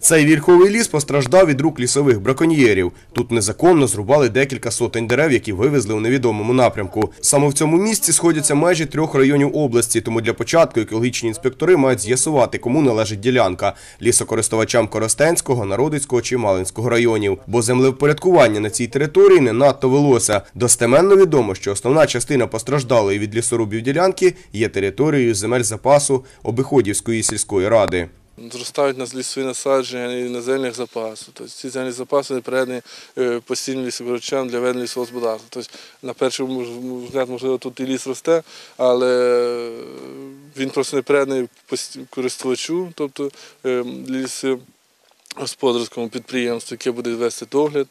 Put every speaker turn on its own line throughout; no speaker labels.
Цей вільховий ліс постраждав від рук лісових браконьєрів. Тут незаконно зрубали декілька сотень дерев, які вивезли у невідомому напрямку. Саме в цьому місці сходяться межі трьох районів області, тому для початку екологічні інспектори мають з'ясувати, кому належить ділянка – лісокористувачам Коростенського, Народицького чи Малинського районів. Бо землевпорядкування на цій території не надто велося. Достеменно відомо, що основна частина постраждалої від лісорубів ділянки є територією земель запасу Обиходівської сільської ради.
Зростають на лісові насадження і на землях запасу. Тобто ці землі запаси не передані е, постійним лісокорочам для ведення лісогосподарства. господарства. Тобто на перший взгляд, можливо, тут і ліс росте, але він просто не переданий користувачу, тобто е, лісогосподарському підприємству, яке буде вести догляд.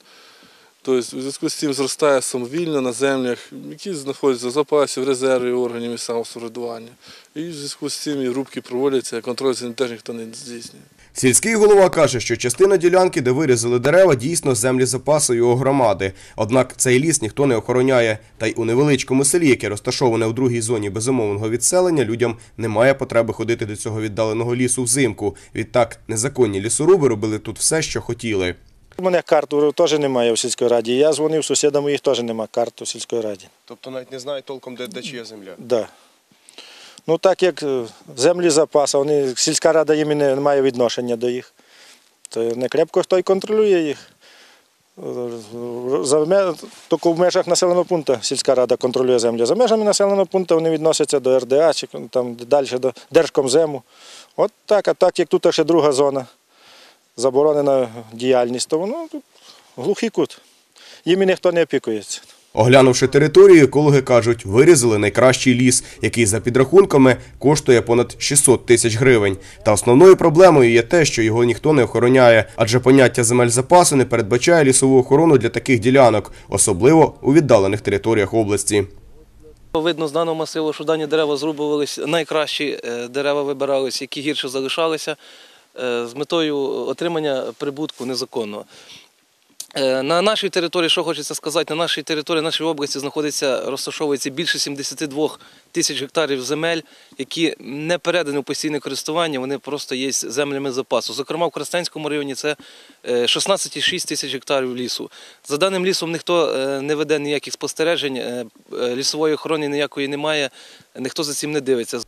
Тобто, у зв'язку з цим зростає самовільно на землях, які знаходяться в запасі, в резерві органів місцевого самоврядування. І в зв'язку з цим і рубки проводяться, контроль за теж ніхто не здійснює.
Сільський голова каже, що частина ділянки, де вирізали дерева, дійсно землі запасу його громади. Однак цей ліс ніхто не охороняє. Та й у невеличкому селі, яке розташоване у другій зоні безумовного відселення, людям немає потреби ходити до цього віддаленого лісу взимку. Відтак незаконні лісоруби робили тут все, що хотіли.
У мене карту теж немає в сільській раді. Я дзвонив сусідам, у їх теж немає карти в сільській раді.
Тобто навіть не знають толком, де, де чия земля.
Да. Ну так як е, землі запасу, вони, сільська рада їм і не має відношення до їх. То не крепко хто й контролює їх. Е, За, ме- тільки в межах населеного пункту сільська рада контролює землю. За межами населеного пункту вони відносяться до РДА чи там далі до Держкомзему. От так, а так як тут ще друга зона, заборонена діяльність, то воно тут глухий кут. Їм і ніхто не опікується.
Оглянувши територію, екологи кажуть, вирізали найкращий ліс, який за підрахунками коштує понад 600 тисяч гривень. Та основною проблемою є те, що його ніхто не охороняє, адже поняття земель запасу не передбачає лісову охорону для таких ділянок, особливо у віддалених територіях області.
Видно з даного масиву, що дані дерева зрубувалися, найкращі е, дерева вибиралися, які гірше залишалися, з метою отримання прибутку незаконного. Е, На нашій території, що хочеться сказати, на нашій території, нашій області знаходиться, розташовується більше 72 тисяч гектарів земель, які не передані у постійне користування, вони просто є землями запасу. Зокрема, в Коростенському районі це е, 16,6 тисяч гектарів лісу. За даним лісом ніхто е, не веде ніяких спостережень, е, е, лісової охорони ніякої немає, ніхто за цим не дивиться.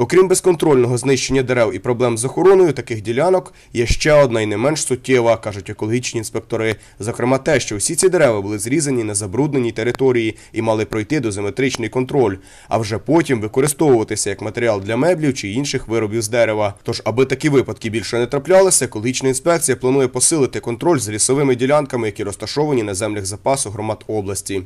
Окрім безконтрольного знищення дерев і проблем з охороною таких ділянок, є ще одна і не менш суттєва, кажуть екологічні інспектори. Зокрема, те, що всі ці дерева були зрізані на забрудненій території і мали пройти дозиметричний контроль, а вже потім використовуватися як матеріал для меблів чи інших виробів з дерева. Тож, аби такі випадки більше не траплялися, екологічна інспекція планує посилити контроль з лісовими ділянками, які розташовані на землях запасу громад області.